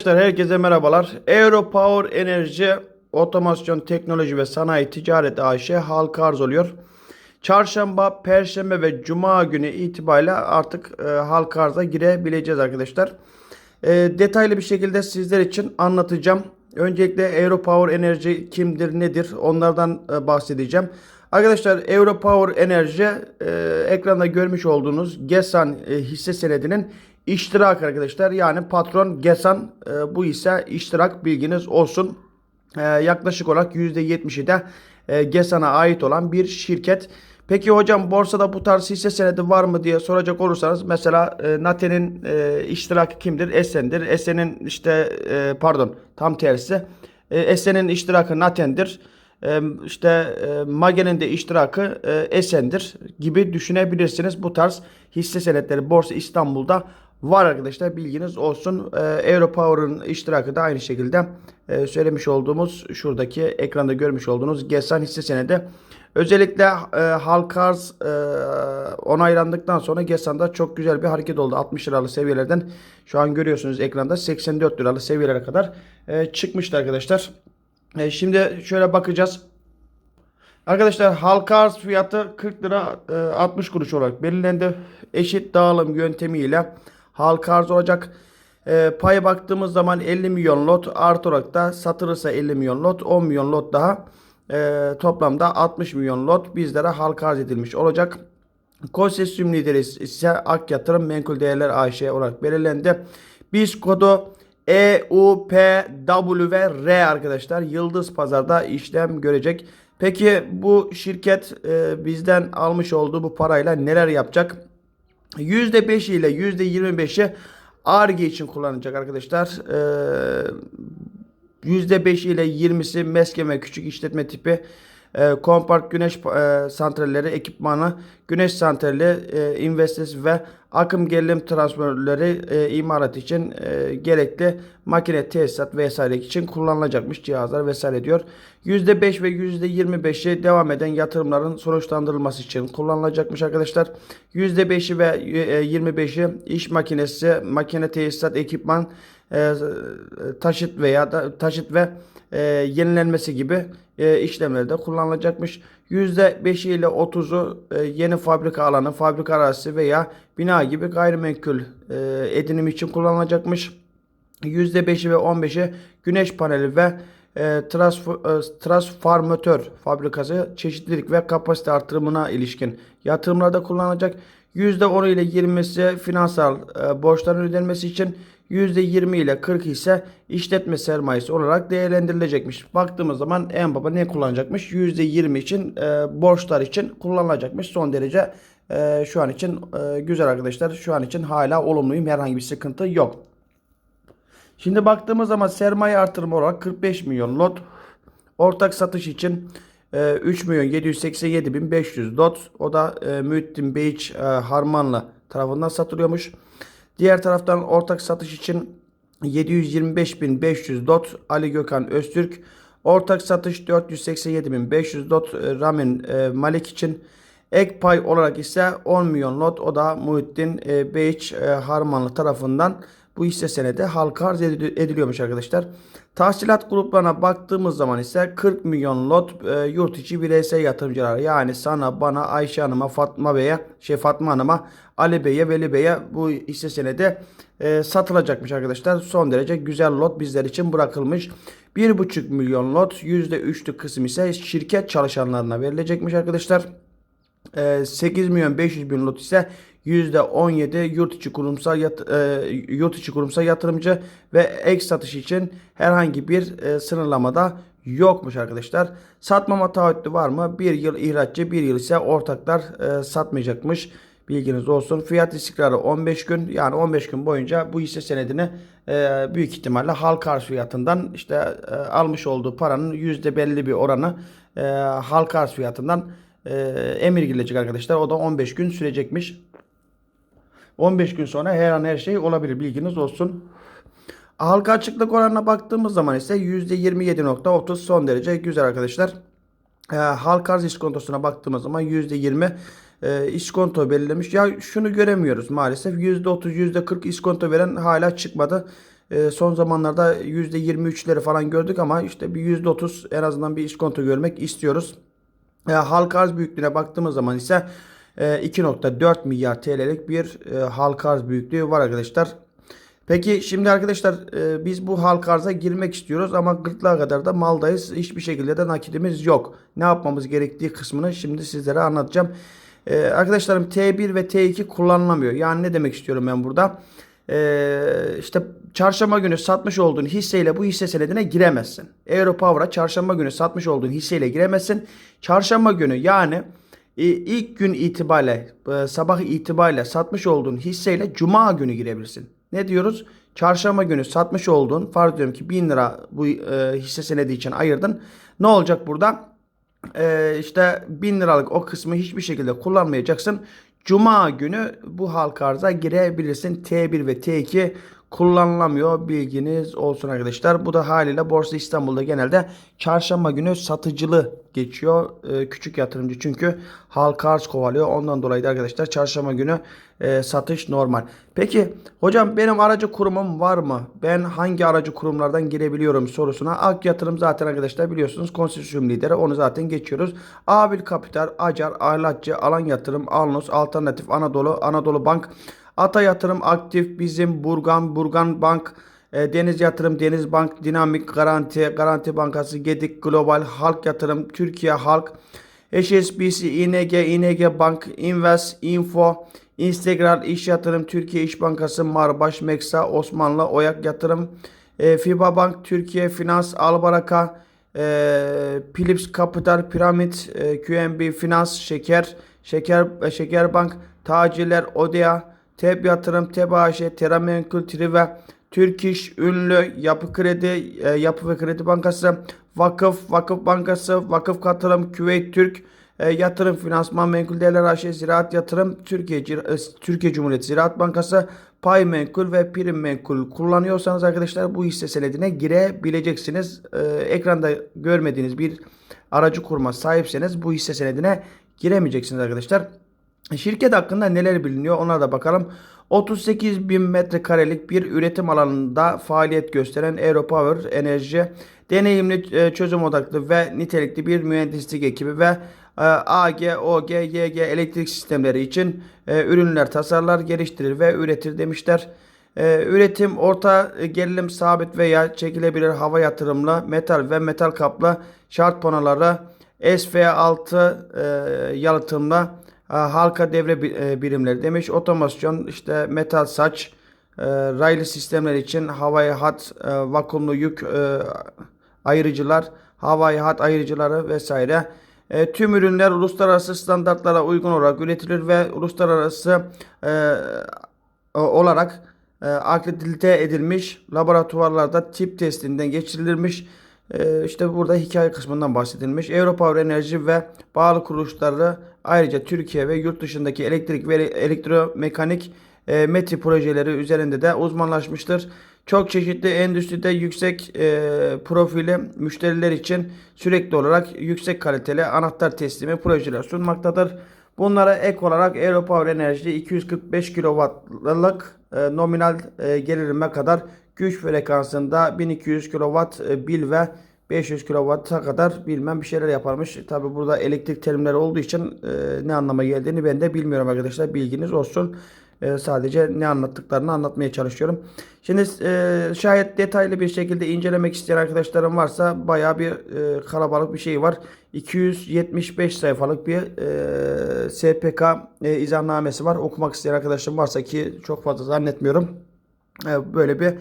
Arkadaşlar herkese merhabalar. Europower Enerji Otomasyon Teknoloji ve Sanayi Ticaret AŞ halka arz oluyor. Çarşamba, Perşembe ve Cuma günü itibariyle artık e, halka arza girebileceğiz arkadaşlar. E, detaylı bir şekilde sizler için anlatacağım. Öncelikle Europower Enerji kimdir, nedir onlardan e, bahsedeceğim. Arkadaşlar Europower Enerji e, ekranda görmüş olduğunuz GESAN e, hisse senedinin iştirak arkadaşlar. Yani patron GESAN e, bu ise iştirak bilginiz olsun. E, yaklaşık olarak %70'i de e, GESAN'a ait olan bir şirket. Peki hocam borsada bu tarz hisse senedi var mı diye soracak olursanız mesela e, Nate'nin e, iştirakı kimdir? Esen'dir. Esen'in işte e, pardon tam tersi. E, Esen'in iştirakı Naten'dir. E, işte e, Magen'in de iştirakı e, Esen'dir gibi düşünebilirsiniz. Bu tarz hisse senetleri Borsa İstanbul'da var arkadaşlar bilginiz olsun. E, Europower'ın iştirakı da aynı şekilde e, söylemiş olduğumuz şuradaki ekranda görmüş olduğunuz GESAN hisse senedi. Özellikle e, halka arz e, onaylandıktan sonra GESAN'da çok güzel bir hareket oldu. 60 liralı seviyelerden şu an görüyorsunuz ekranda 84 liralı seviyelere kadar e, çıkmıştı arkadaşlar. E, şimdi şöyle bakacağız. Arkadaşlar halka arz fiyatı 40 lira e, 60 kuruş olarak belirlendi. Eşit dağılım yöntemiyle halka arz olacak. E, paya baktığımız zaman 50 milyon lot artı olarak da satılırsa 50 milyon lot 10 milyon lot daha e, toplamda 60 milyon lot bizlere halka arz edilmiş olacak. Konsesyum lideri ise Ak Yatırım Menkul Değerler AŞ olarak belirlendi. Biz kodu E, U, P, W ve R arkadaşlar Yıldız Pazar'da işlem görecek. Peki bu şirket e, bizden almış olduğu bu parayla neler yapacak? %5 ile %25'i ARGE için kullanacak arkadaşlar. Ee, %5 ile 20'si MESKE ve küçük işletme tipi e, kompakt güneş e, santralleri ekipmanı, güneş santrali, e, investis ve akım gerilim transformatörleri e, imarat için e, gerekli makine tesisat vesaire için kullanılacakmış cihazlar vesaire diyor. %5 ve %25'i devam eden yatırımların sonuçlandırılması için kullanılacakmış arkadaşlar. %5'i ve e, 25'i iş makinesi, makine tesisat, ekipman, e, taşıt veya da taşıt ve e, yenilenmesi gibi e, işlemlerde kullanılacakmış. %5 ile 30'u e, yeni fabrika alanı, fabrika arazisi veya bina gibi gayrimenkul e, edinim için kullanılacakmış. %5'i ve 15'i güneş paneli ve e, e, transformatör fabrikası çeşitlilik ve kapasite artırımına ilişkin yatırımlarda kullanılacak. %10 ile 20'si finansal borçların ödenmesi için %20 ile 40 ise işletme sermayesi olarak değerlendirilecekmiş. Baktığımız zaman en baba ne kullanacakmış? %20 için e, borçlar için kullanılacakmış. Son derece e, şu an için e, güzel arkadaşlar. Şu an için hala olumluyum. Herhangi bir sıkıntı yok. Şimdi baktığımız zaman sermaye artırımı olarak 45 milyon lot. Ortak satış için e, 3 milyon 787 bin 500 lot. O da e, Mühittin Beyiç e, Harmanlı tarafından satılıyormuş. Diğer taraftan ortak satış için 725.500 dot Ali Gökhan Öztürk. Ortak satış 487.500 dot e, Ramin e, Malik için. Ek pay olarak ise 10 milyon lot o da Muhittin e, Beyiç e, Harmanlı tarafından bu hisse senedi halka arz edil- ediliyormuş arkadaşlar. Tahsilat gruplarına baktığımız zaman ise 40 milyon lot e, yurt içi bireysel yatırımcılar yani sana, bana, Ayşe Hanım'a, Fatma Bey'e, şey Fatma Hanım'a, Ali Bey'e, Veli Bey'e bu hisse senedi e, satılacakmış arkadaşlar. Son derece güzel lot bizler için bırakılmış. 1,5 milyon lot %3'lük kısım ise şirket çalışanlarına verilecekmiş arkadaşlar. E, 8 milyon 500 bin lot ise %17 yurt içi kurumsal yat, e, yurt içi kurumsal yatırımcı ve ek satış için herhangi bir e, sınırlamada yokmuş arkadaşlar. Satmama taahhütü var mı? Bir yıl ihraççı, bir yıl ise ortaklar e, satmayacakmış. Bilginiz olsun. Fiyat istikrarı 15 gün. Yani 15 gün boyunca bu hisse senedini e, büyük ihtimalle halka arz fiyatından işte e, almış olduğu paranın yüzde belli bir oranı e, halka arz fiyatından e, emir gelecek arkadaşlar. O da 15 gün sürecekmiş. 15 gün sonra her an her şey olabilir. Bilginiz olsun. Halka açıklık oranına baktığımız zaman ise %27.30 son derece güzel arkadaşlar. E, halka arz iskontosuna baktığımız zaman %20 e, iskonto belirlemiş. Ya şunu göremiyoruz maalesef. %30, %40 iskonto veren hala çıkmadı. e, son zamanlarda %23'leri falan gördük ama işte bir %30 en azından bir iskonto görmek istiyoruz. E, halka arz büyüklüğüne baktığımız zaman ise 2.4 milyar TL'lik bir e, halka arz büyüklüğü var arkadaşlar. Peki şimdi arkadaşlar e, biz bu halka arza girmek istiyoruz ama gırtlağa kadar da maldayız. Hiçbir şekilde de nakitimiz yok. Ne yapmamız gerektiği kısmını şimdi sizlere anlatacağım. E, arkadaşlarım T1 ve T2 kullanılamıyor. Yani ne demek istiyorum ben burada? E, işte çarşamba günü satmış olduğun hisseyle bu hisse senedine giremezsin. Europower'a çarşamba günü satmış olduğun hisseyle giremezsin. Çarşamba günü yani e, ilk gün itibariyle e, sabah itibariyle satmış olduğun hisseyle cuma günü girebilirsin. Ne diyoruz? Çarşamba günü satmış olduğun farz diyorum ki 1000 lira bu e, hisse senedi için ayırdın. Ne olacak burada? E, işte 1000 liralık o kısmı hiçbir şekilde kullanmayacaksın. Cuma günü bu halka arza girebilirsin. T1 ve T2 kullanılamıyor. Bilginiz olsun arkadaşlar. Bu da haliyle Borsa İstanbul'da genelde çarşamba günü satıcılı geçiyor. Ee, küçük yatırımcı çünkü halka arz kovalıyor. Ondan dolayı da arkadaşlar çarşamba günü e, satış normal. Peki hocam benim aracı kurumum var mı? Ben hangi aracı kurumlardan girebiliyorum sorusuna. Ak yatırım zaten arkadaşlar biliyorsunuz konsorsium lideri. Onu zaten geçiyoruz. Abil Kapital, Acar, Aylatçı, Alan Yatırım, Alnos, Alternatif, Anadolu, Anadolu Bank, Ata Yatırım, Aktif, Bizim, Burgan, Burgan Bank, e, Deniz Yatırım, Deniz Bank, Dinamik, Garanti, Garanti Bankası, Gedik, Global, Halk Yatırım, Türkiye Halk, HSBC, ING, ING Bank, Invest, Info, Integral İş Yatırım, Türkiye İş Bankası, Marbaş, Meksa, Osmanlı, Oyak Yatırım, e, FIBA Bank, Türkiye Finans, Albaraka, e, Philips Capital, Piramit, e, QNB Finans, Şeker, Şeker, Şeker Bank, Taciler, Odea, TEB Yatırım, TEB AŞ, Teramenkul, Trive, Türk İş, Ünlü, Yapı Kredi, e, Yapı ve Kredi Bankası, Vakıf, Vakıf Bankası, Vakıf Katılım, Küveyt Türk, e, Yatırım Finansman Menkul Değerler AŞ, Ziraat Yatırım, Türkiye e, Türkiye Cumhuriyeti Ziraat Bankası, Pay Menkul ve Prim Menkul kullanıyorsanız arkadaşlar bu hisse senedine girebileceksiniz. E, ekranda görmediğiniz bir aracı kurma sahipseniz bu hisse senedine giremeyeceksiniz arkadaşlar. Şirket hakkında neler biliniyor ona da bakalım. 38 bin metrekarelik bir üretim alanında faaliyet gösteren Aeropower Enerji deneyimli e, çözüm odaklı ve nitelikli bir mühendislik ekibi ve e, AG, OG, YG elektrik sistemleri için e, ürünler tasarlar, geliştirir ve üretir demişler. Üretim orta gerilim sabit veya çekilebilir hava yatırımlı metal ve metal kaplı şart panoları SV6 e, yalıtımlı halka devre e, birimleri demiş. Otomasyon işte metal saç e, raylı sistemler için havai hat e, vakumlu yük e, ayırıcılar havai hat ayırıcıları vesaire. E, tüm ürünler uluslararası standartlara uygun olarak üretilir ve uluslararası e, olarak e, akredite edilmiş laboratuvarlarda tip testinden geçirilmiş. E, işte burada hikaye kısmından bahsedilmiş. Avrupa Enerji ve bağlı kuruluşları ayrıca Türkiye ve yurt dışındaki elektrik ve elektromekanik e, METI projeleri üzerinde de uzmanlaşmıştır. Çok çeşitli endüstride yüksek e, profili müşteriler için sürekli olarak yüksek kaliteli anahtar teslimi projeler sunmaktadır. Bunlara ek olarak Aeropower Enerji 245 kW'lık e, nominal e, gerilime kadar güç frekansında 1200 kW e, bil ve 500 kW'a kadar bilmem bir şeyler yaparmış. Tabi burada elektrik terimleri olduğu için e, ne anlama geldiğini ben de bilmiyorum arkadaşlar. Bilginiz olsun. E, sadece ne anlattıklarını anlatmaya çalışıyorum. Şimdi e, şayet detaylı bir şekilde incelemek isteyen arkadaşlarım varsa baya bir e, kalabalık bir şey var. 275 sayfalık bir e, SPK e, izahnamesi var. Okumak isteyen arkadaşım varsa ki çok fazla zannetmiyorum. E, böyle bir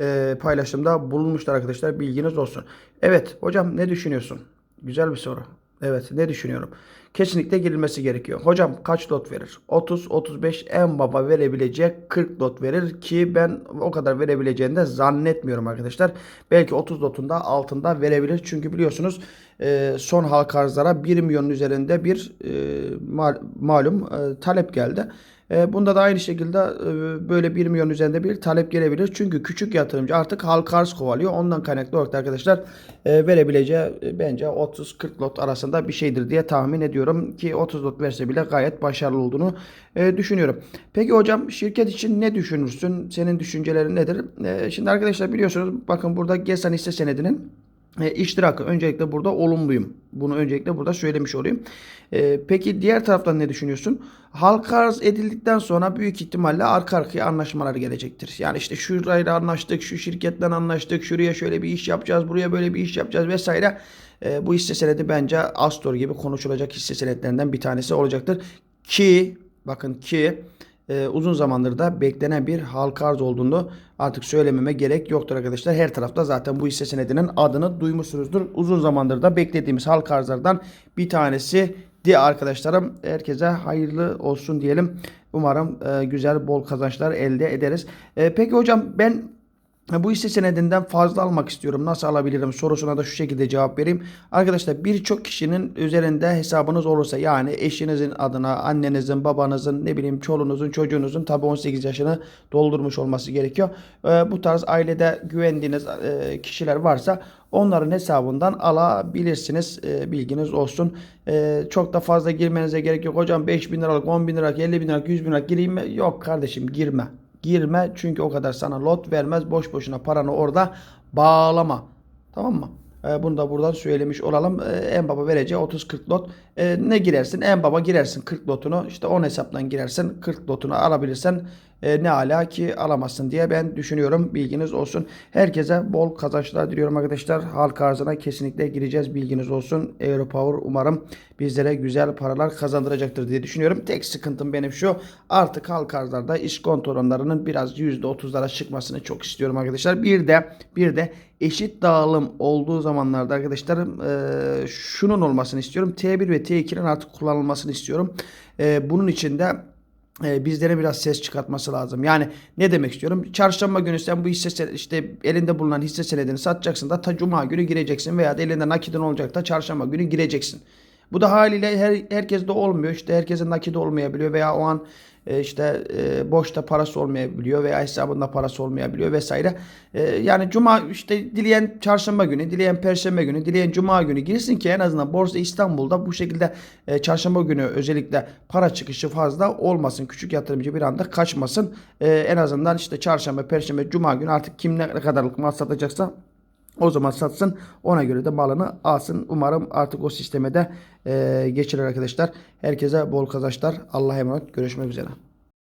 e, paylaşımda bulunmuşlar arkadaşlar. Bilginiz olsun. Evet hocam ne düşünüyorsun? Güzel bir soru. Evet ne düşünüyorum? Kesinlikle girilmesi gerekiyor. Hocam kaç lot verir? 30, 35 en baba verebilecek 40 lot verir ki ben o kadar verebileceğini de zannetmiyorum arkadaşlar. Belki 30 lotun da altında verebilir. Çünkü biliyorsunuz e, son halka arzlara 1 milyonun üzerinde bir e, mal- malum e, talep geldi. E, bunda da aynı şekilde e, böyle 1 milyon üzerinde bir talep gelebilir. Çünkü küçük yatırımcı artık halka arz kovalıyor. Ondan kaynaklı olarak da arkadaşlar e, verebileceği bence 30-40 lot arasında bir şeydir diye tahmin ediyorum. Ki 30 lot verse bile gayet başarılı olduğunu düşünüyorum. Peki hocam şirket için ne düşünürsün? Senin düşüncelerin nedir? Şimdi arkadaşlar biliyorsunuz bakın burada GESAN hisse senedinin e, iştirakı öncelikle burada olumluyum. Bunu öncelikle burada söylemiş olayım. E, peki diğer taraftan ne düşünüyorsun? Halka arz edildikten sonra büyük ihtimalle arka arkaya anlaşmalar gelecektir. Yani işte şurayla anlaştık, şu şirketten anlaştık, şuraya şöyle bir iş yapacağız, buraya böyle bir iş yapacağız vesaire. E, bu hisse senedi bence Astor gibi konuşulacak hisse senetlerinden bir tanesi olacaktır. Ki bakın ki e, uzun zamandır da beklenen bir halka arz olduğunu artık söylememe gerek yoktur arkadaşlar. Her tarafta zaten bu hisse senedinin adını duymuşsunuzdur. Uzun zamandır da beklediğimiz halka arzlardan bir tanesi diye arkadaşlarım. Herkese hayırlı olsun diyelim. Umarım e, güzel bol kazançlar elde ederiz. E, peki hocam ben bu hisse senedinden fazla almak istiyorum. Nasıl alabilirim sorusuna da şu şekilde cevap vereyim. Arkadaşlar birçok kişinin üzerinde hesabınız olursa yani eşinizin adına, annenizin, babanızın, ne bileyim çoluğunuzun, çocuğunuzun tabi 18 yaşını doldurmuş olması gerekiyor. Bu tarz ailede güvendiğiniz e, kişiler varsa onların hesabından alabilirsiniz. E, bilginiz olsun. E, çok da fazla girmenize gerek yok. Hocam 5 bin liralık, 10 bin liralık, 50 bin liralık, 100 bin liralık gireyim mi? Yok kardeşim girme. Girme çünkü o kadar sana lot vermez. Boş boşuna paranı orada bağlama. Tamam mı? Ee, bunu da buradan söylemiş olalım. En baba vereceği 30-40 lot. Ee, ne girersin? En baba girersin 40 lotunu. İşte 10 hesaptan girersin. 40 lotunu alabilirsen e, ne ala ki alamazsın diye ben düşünüyorum. Bilginiz olsun. Herkese bol kazançlar diliyorum arkadaşlar. Halk arzına kesinlikle gireceğiz. Bilginiz olsun. Europower umarım bizlere güzel paralar kazandıracaktır diye düşünüyorum. Tek sıkıntım benim şu. Artık halk arzlarda iskonto oranlarının biraz %30'lara çıkmasını çok istiyorum arkadaşlar. Bir de bir de eşit dağılım olduğu zamanlarda arkadaşlar e, şunun olmasını istiyorum. T1 ve T2'nin artık kullanılmasını istiyorum. E, bunun için de e, bizlere biraz ses çıkartması lazım. Yani ne demek istiyorum? Çarşamba günü sen bu hisse işte elinde bulunan hisse senedini satacaksın da ta cuma günü gireceksin veya da elinde nakidin olacak da çarşamba günü gireceksin. Bu da haliyle her, herkes de olmuyor. İşte herkesin nakidi olmayabiliyor veya o an e, işte e, boşta parası olmayabiliyor veya hesabında parası olmayabiliyor vesaire. E, yani cuma işte dileyen çarşamba günü, dileyen perşembe günü, dileyen cuma günü girsin ki en azından Borsa İstanbul'da bu şekilde e, çarşamba günü özellikle para çıkışı fazla olmasın. Küçük yatırımcı bir anda kaçmasın. En azından işte çarşamba, perşembe, cuma günü artık kim ne kadarlık mal satacaksa o zaman satsın. Ona göre de malını alsın. Umarım artık o sisteme de e, geçirir arkadaşlar. Herkese bol kazançlar. Allah'a emanet. Görüşmek üzere.